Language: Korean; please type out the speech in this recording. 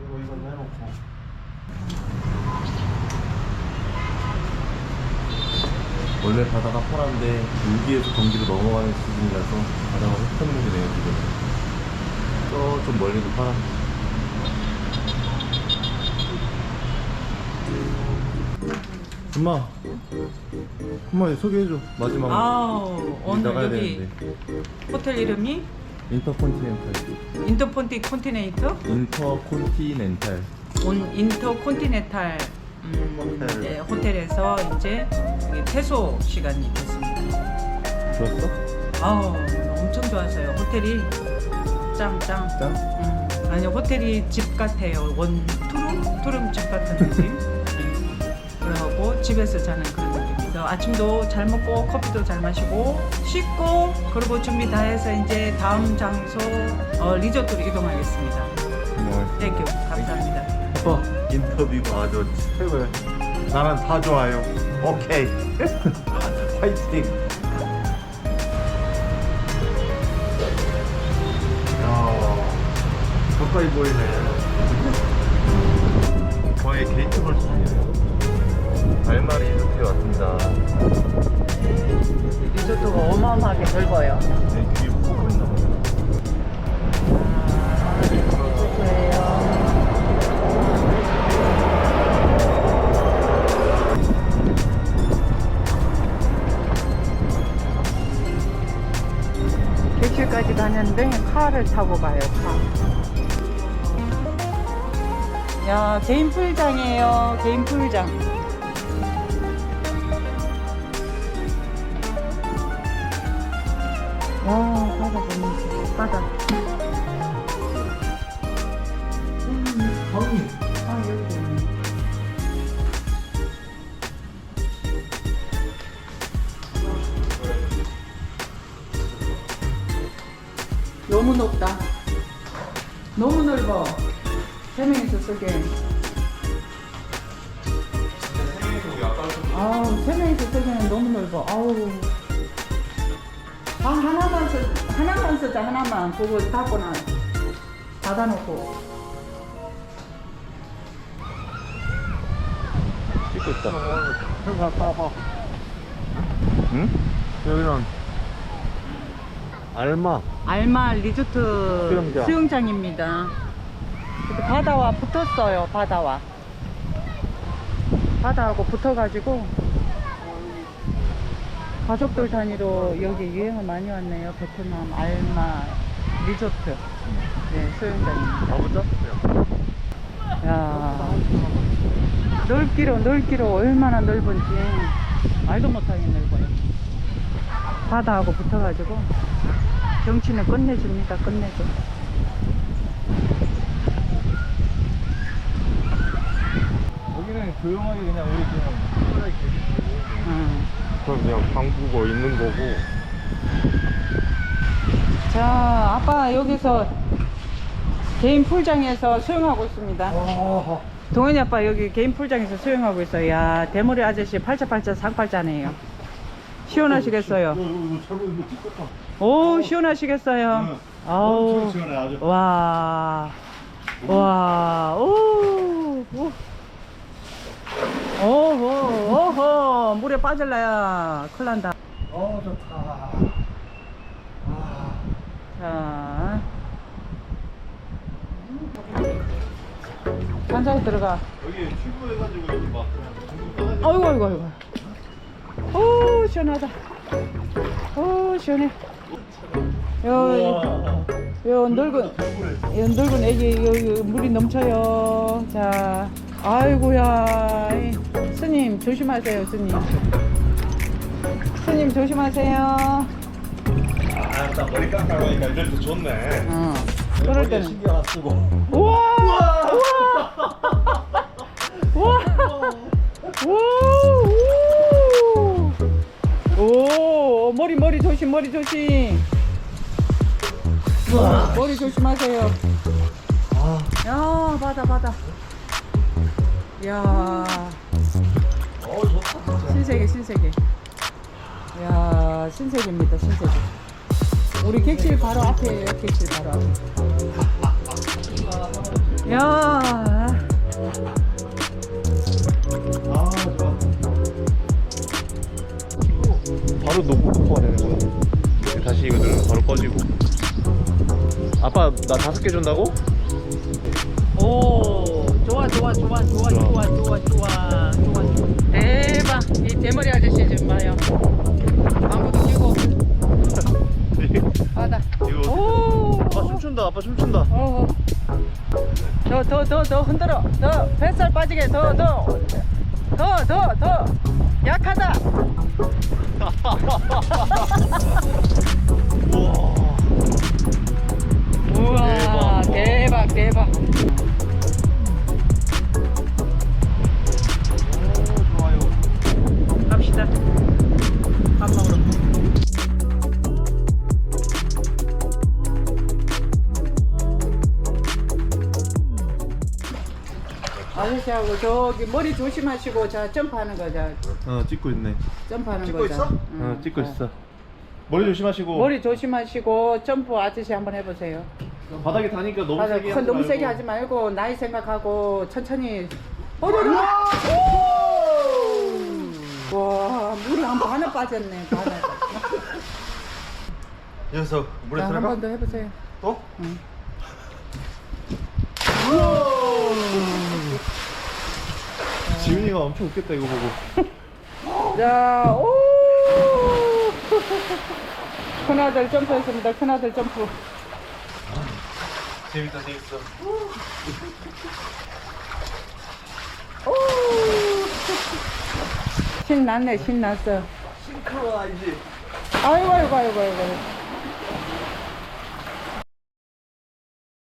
이거 이거 해놓고. 원래 바다가 파란데 여기에서 경기로 넘어가는 수준이라서 바다가 흩어지네요 지금. 저좀 멀리도 파란. 엄마, 엄마 소개해줘 마지막. 아우 오늘 나가야 여기 되는데. 호텔 이름이 인터콘티넨탈. 인터폰티 콘티네이터 인터콘티넨탈. 온 인터콘티넨탈 음, 호텔. 네, 호텔에서 이제 퇴소 시간이 됐습니다. 좋았어? 아우 엄청 좋았어요. 호텔이 짱짱. 짠. 음, 아니 호텔이 집 같아요. 원 투룸 투룸 집 같은 느낌. 네. 그러고 집에서 자는 그런 느낌 이죠. 아침도 잘 먹고 커피도 잘 마시고 씻고 그리고 준비 다 해서 이제 다음 장소 어, 리조트로 이동하겠습니다. 땡큐 감사합니다. 어, 인터뷰가 아주 최고야. 나는 다 좋아요. 오케이. 화이팅. 야, 가까이 보이네. 카를 타고 가요. 카. 야 개인 풀장이에요. 개인 풀장. 와 바다 보니 바다. 너무 높다. 너무 넓어. 세 명이서 쓰게. 아우, 세 명이서 쓰기에는 너무 넓어. 아우. 방 하나만 쓰, 하나만 쓰자, 하나만. 그거 닫고나 닫아놓고. 찍고 있다. 형 갔다 와봐. 응? 여기는 알마. 알마 리조트 수영장. 수영장입니다. 바다와 붙었어요, 바다와. 바다하고 붙어가지고 가족들 단위로 여기 유행을 많이 왔네요. 베트남 알마 리조트 네, 수영장입니다. 가보자. 야 넓기로 넓기로 얼마나 넓은지 말도 못하게 넓어요. 바다하고 붙어가지고 경치는 끝내줍니다. 끝내줘. 여기는 조용하게 그냥 우리 그냥 편하게 계시고. 음. 그럼 그냥 방구고 있는 거고. 자, 아빠 여기서 개인 풀장에서 수영하고 있습니다. 동현이 아빠 여기 개인 풀장에서 수영하고 있어요. 야, 대머리 아저씨 팔자팔자 상팔자네요. 시원하시겠어요? 이거 이거 잘못 이거 찍었다. 오, 시원하시겠어요? 응. 아우, 엄청 시원해 아주. 와, 와, 오, 오. 오호, 오호, 물에 빠질라야 큰일 난다. 어 좋다. 아. 자. 천천히 들어가. 여기 출구해가지고 여기 막 아이고, 아이고, 아이고. 오, 시원하다. 오, 시원해. 요. 요, 늙은, 요, 늙은 애기, 요, 요, 물이 넘쳐요. 자, 아이고야. 이, 스님, 조심하세요, 스님. 스님, 조심하세요. 아딱 머리 깎아보니까 이럴 때 좋네. 어. 그럴 때는. 신경 안 쓰고. 우와! 우와! 머리 머리 조심 머리 조심. 머리 조심하세요. 아. 야 바다 바다. 야. 신세계 신세계. 야 신세계입니다 신세계. 우리 객실 바로 앞에요. 객실 바로 앞에. 야, 바로 녹, 녹화가 되는 거야 다시 이거 누르면 바로 꺼지고 아빠 나 다섯 개 준다고? 오, 좋아, 좋아, 좋아, 좋아, 좋아, 좋아, 좋아, 좋아. 대박. 이 대머리 아저씨 좀 봐요. 아무도 끼고 바다. 이거 오. 아빠 춤춘다 아빠 춤춘다 어. 더, 더, 더, 더 흔들어. 더, 뱃살 빠지게. 더, 더. 더, 더, 더. 약하다. 아저씨하고 저기 머리 조심하시고 자 점프하는 거자 어 찍고 있네 점프하는 찍고 거자 있어? 어 찍고 있어 머리 조심하시고 머리 조심하시고 점프 아저씨 한번 해보세요. 바닥에 다니까 너무 맞아, 세게 큰 하지 너무 말고. 세게 하지 말고 나이 생각하고 천천히. 어려워. 와 물이 한 반을 빠졌네. 이 녀석 물에 들어가? 번더 해보세요. 또? 응. 지훈이가 엄청 웃겠다 이거 보고 자, 오! 큰아들 점프했습니다. 큰아들 점프. 재밌다 재밌어 오! 신났네, 신났어. 싱크로나이즈 아이고, 아이고, 아이고, 아이고.